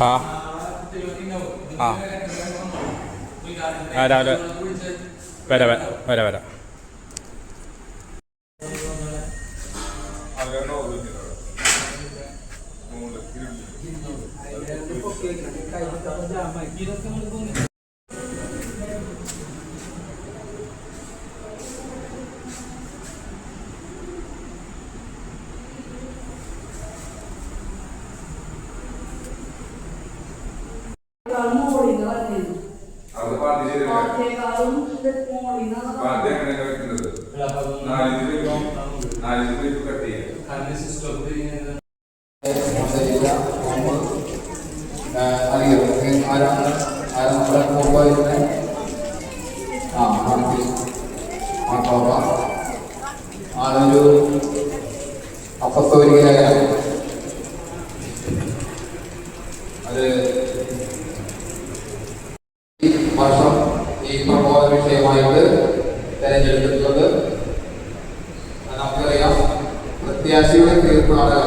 ആ. ആ. ആ രാവിലെ വരാം വരാം വരാം. വരാം ആരാണ്? ആരാ നമ്മുടെ മൊബൈലിനെ ആ മാറ്റി മാറ്റോറ ആളൊരു അപസ്തോലികനായ അത് വർഷം ഈ പ്രബോധന വിഷയമായിട്ട് തെരഞ്ഞെടുത്തിട്ടുള്ളത് നമുക്കറിയാം പ്രത്യാശയുടെ തീർപ്പാണ്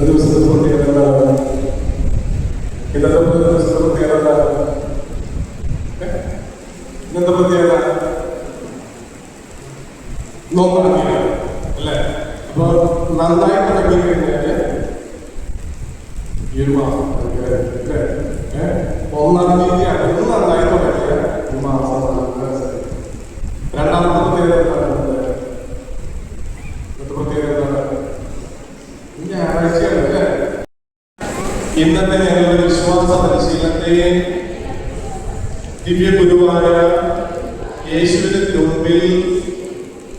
ദിവസത്തെ പ്രത്യേകത എന്താണ് ഇന്നത്തെ എന്താണ് ഇന്നത്തെ പ്രത്യേകത നോക്കണം അല്ലേ അപ്പൊ നന്നായി തുടങ്ങി കഴിഞ്ഞാൽ ഈ ഒരു മാസം അല്ലേ? അല്ലേ? ഏ? ഒന്നാം തീയതി അടുത്ത് നന്നായി തുടങ്ങിയ ഈ മാസം നമുക്ക് മനസ്സിലായി. രണ്ടാമത്തെ പ്രത്യേകത എന്താണ് ഇന്നത്തെ പ്രത്യേകത എന്താണ് ഞായറാഴ്ചയാണ് അല്ലേ? ഇന്നത്തെ ഞങ്ങളുടെ വിശ്വാസ പരിശീലനത്തെ ദിവ്യ ഗുരുവായ യേശുവിന് മുമ്പിൽ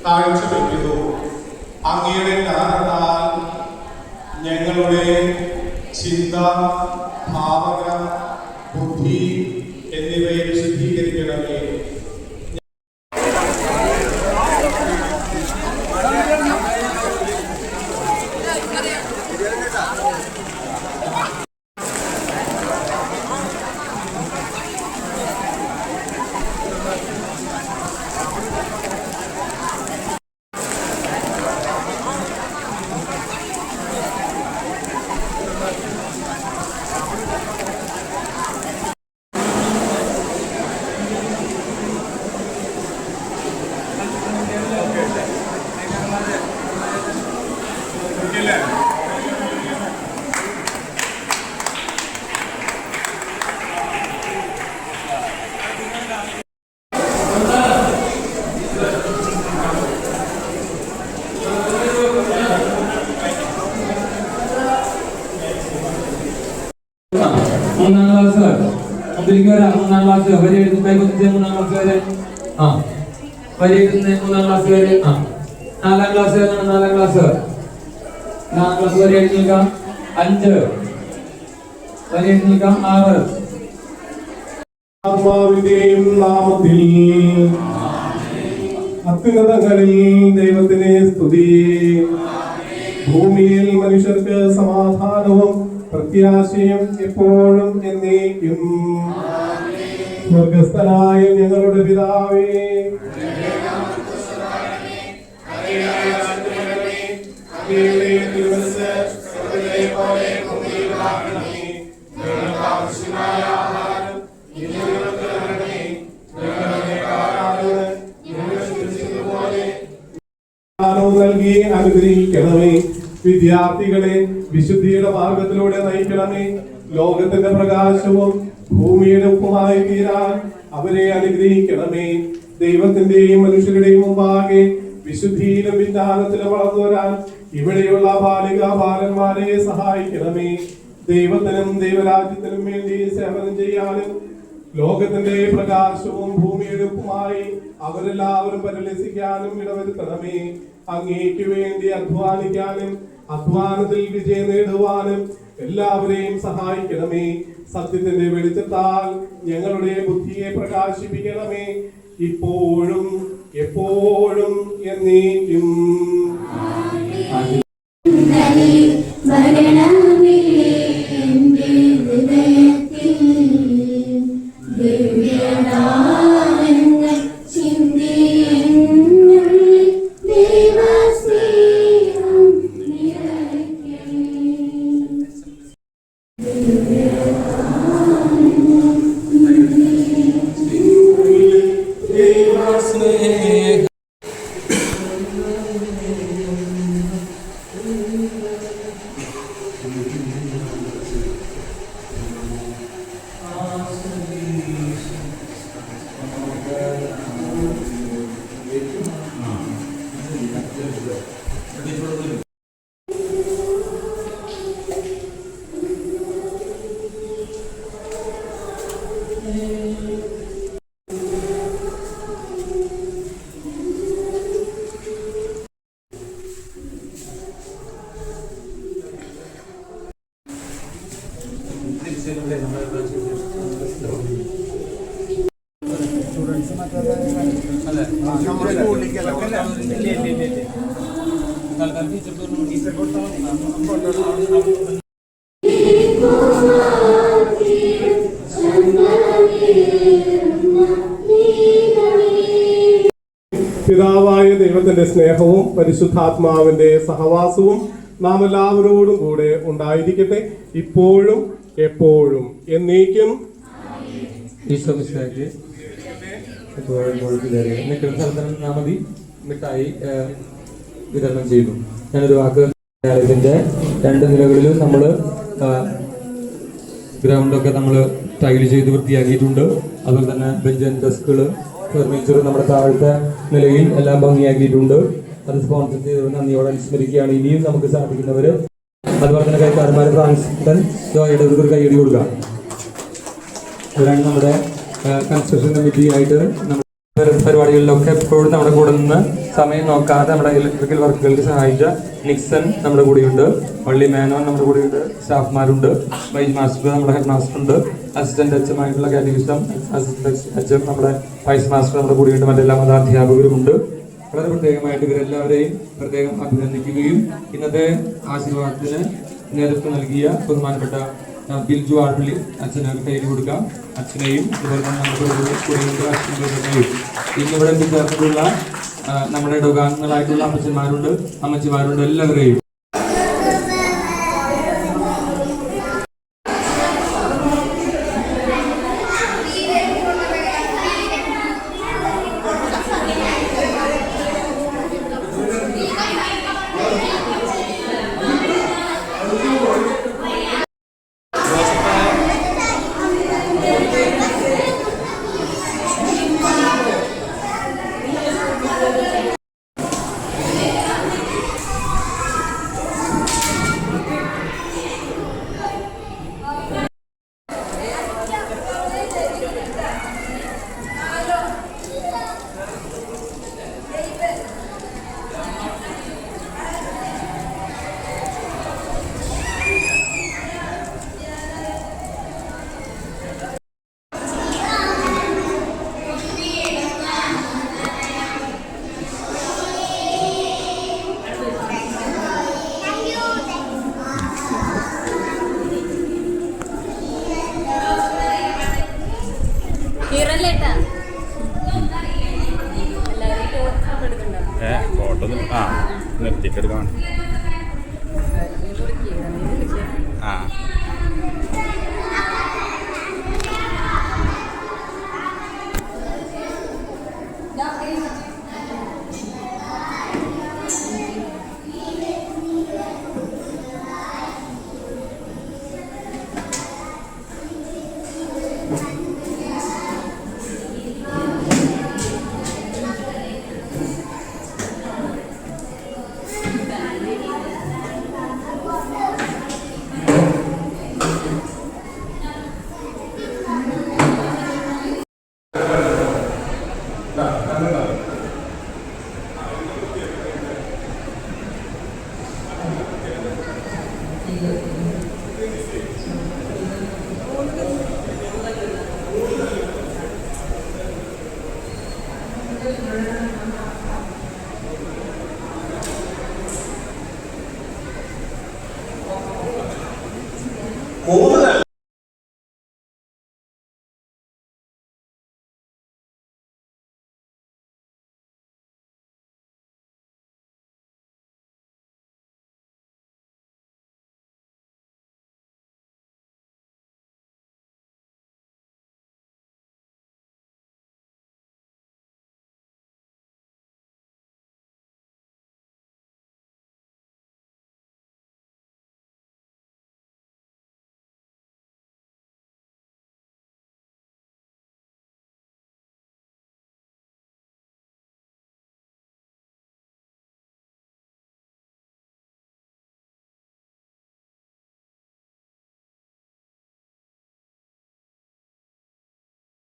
കാഴ്ചവെക്കുന്നു അങ്ങയുടെ കാരണത്താൽ ഞങ്ങളുടെ ചിന്ത ഭാവന ബുദ്ധി എന്നിവയെ വിശുദ്ധീകരിക്കണമേ മൂന്നാം ക്ലാസ് അതിലേക്ക് വരാം മൂന്നാം ക്ലാസ് വരി എഴുതുന്ന കുത്തിയ മൂന്നാം ക്ലാസ് വരെ ആ. പരീക്ഷ മൂന്നാം ക്ലാസ് വരെ ആ. നാലാം ക്ലാസ് വരെ നാലാം ക്ലാസ് നാലാം ക്ലാസ് വരെ എഴുതി നിൽക്കാം. അഞ്ച്. വരി നിൽക്കാം. ആറ്. ആത്മാവിന്റെയും നാമത്തിൽ അത്യുന്നതങ്ങളിൽ ദൈവത്തിനെ സ്തുതി. ഭൂമിയിൽ മനുഷ്യർക്ക് സമാധാനവും പ്രത്യാശയും എപ്പോഴും എന്നേക്കും. സ്വർഗസ്ഥനായ ഞങ്ങളുടെ പിതാവേ. നൽകി അനുഗ്രഹിക്കണമേ. വിദ്യാർത്ഥികളെ വിശുദ്ധിയുടെ മാർഗത്തിലൂടെ നയിക്കണമേ. ലോകത്തിന്റെ പ്രകാശവും ഭൂമിയുടെ ഉപ്പുമായി തീരാൻ അവരെ അനുഗ്രഹിക്കണമേ. ദൈവത്തിന്റെയും മനുഷ്യരുടെയും മുമ്പാകെ വിശുദ്ധിയിലും വിജ്ഞാനത്തിലും വളർന്നു വരാൻ ഇവിടെയുള്ള ബാലിക ബാലന്മാരെ സഹായിക്കണമേ. ദൈവത്തിനും ദൈവരാജ്യത്തിനും വേണ്ടി സേവനം ചെയ്യാനും ലോകത്തിന്റെ പ്രകാശവും ഭൂമിയുടെ ഉപ്പുമായി അവരെല്ലാവരും പരിലസിക്കാനും ഇടവരുത്തണമേ. അങ്ങേക്ക് വേണ്ടി അധ്വാനിക്കാനും അധ്വാനത്തിൽ വിജയം നേടുവാനും എല്ലാവരെയും സഹായിക്കണമേ. സത്യത്തിന്റെ വെളിച്ചത്താൽ ഞങ്ങളുടെ ബുദ്ധിയെ പ്രകാശിപ്പിക്കണമേ. ഇപ്പോഴും എപ്പോഴും എന്നേക്കും. സ്റ്റുഡൻസ് മറ്റേ അല്ലേ പിതാവായ ദൈവത്തിന്റെ സ്നേഹവും പരിശുദ്ധാത്മാവിന്റെ സഹവാസവും നാം എല്ലാവരോടും കൂടെ ഉണ്ടായിരിക്കട്ടെ. ഇപ്പോഴും എപ്പോഴും എന്നേക്കും. ഈശോ മിശിഹായ്ക്ക് എപ്പോഴും മുഴുവൻ നിൽക്കുന്ന സ്ഥലത്ത് നിന്നാൽ മതി മിഠായി വിതരണം ചെയ്തു. ഞാനൊരു വാക്ക് ഇതിന്റെ രണ്ട് നിലകളിലും നമ്മൾ ഗ്രൗണ്ടൊക്കെ നമ്മൾ ടൈൽ ചെയ്ത് വൃത്തിയാക്കിയിട്ടുണ്ട്. അതുപോലെ തന്നെ ബെഞ്ച് ആൻഡ് ഡെസ്കുകൾ ഫെർണിച്ചർ നമ്മുടെ താഴത്തെ നിലയിൽ എല്ലാം ഭംഗിയാക്കിയിട്ടുണ്ട്. അത് സ്പോൺസർ ചെയ്തവർ നന്ദിയോടെ അനുസ്മരിക്കുകയാണ്. ഇനിയും നമുക്ക് സാധിക്കുന്നവർ അതുപോലെ തന്നെ കൈക്കാരന്മാർ ഫ്രാൻസിൻ ജോയുടെ ഒരു കൈയടി കൊടുക്കുക ഇവരാണ് നമ്മുടെ കൺസ്ട്രക്ഷൻ കമ്മിറ്റി ആയിട്ട് നമ്മുടെ പരിപാടികളിലൊക്കെ എപ്പോഴും നമ്മുടെ കൂടെ നിന്ന് സമയം നോക്കാതെ നമ്മുടെ ഇലക്ട്രിക്കൽ വർക്കുകൾക്ക് സഹായിച്ച നിക്സൺ നമ്മുടെ കൂടെയുണ്ട്. വള്ളി മേനോൻ നമ്മുടെ കൂടെയുണ്ട്. സ്റ്റാഫ്മാരുണ്ട്. വൈസ് മാസ്റ്റർ നമ്മുടെ ഹെഡ് മാസ്റ്റർ ഉണ്ട്. അസിസ്റ്റന്റ് എച്ച് ആയിട്ടുള്ള കാറ്റഗിസ്റ്റം അസിസ്റ്റന്റ് എച്ച് നമ്മുടെ വൈസ് മാസ്റ്റർ നമ്മുടെ കൂടെയുണ്ട്. മറ്റെല്ലാ മതാധ്യാപകരുമുണ്ട് വളരെ പ്രത്യേകമായിട്ട് ഇവരെല്ലാവരെയും പ്രത്യേകം അഭിനന്ദിക്കുകയും ഇന്നത്തെ ആശീർവാദത്തിന് നേതൃത്വം നൽകിയ ബഹുമാനപ്പെട്ട ബിൽജു ആൾപ്പള്ളി അച്ഛന് കയ്യിൽ കൊടുക്കാം. അച്ഛനെയും അതുപോലെ തന്നെ നമ്മുടെ കൂടെ കൂടെയുള്ള അച്ഛനെയും ഇന്നിവിടെ ചേർന്നിട്ടുള്ള ആ, നമ്മുടെ ഇടവകാംഗങ്ങളായിട്ടുള്ള അമ്മച്ചന്മാരുണ്ട് അമ്മച്ചിമാരുണ്ട് എല്ലാവരെയും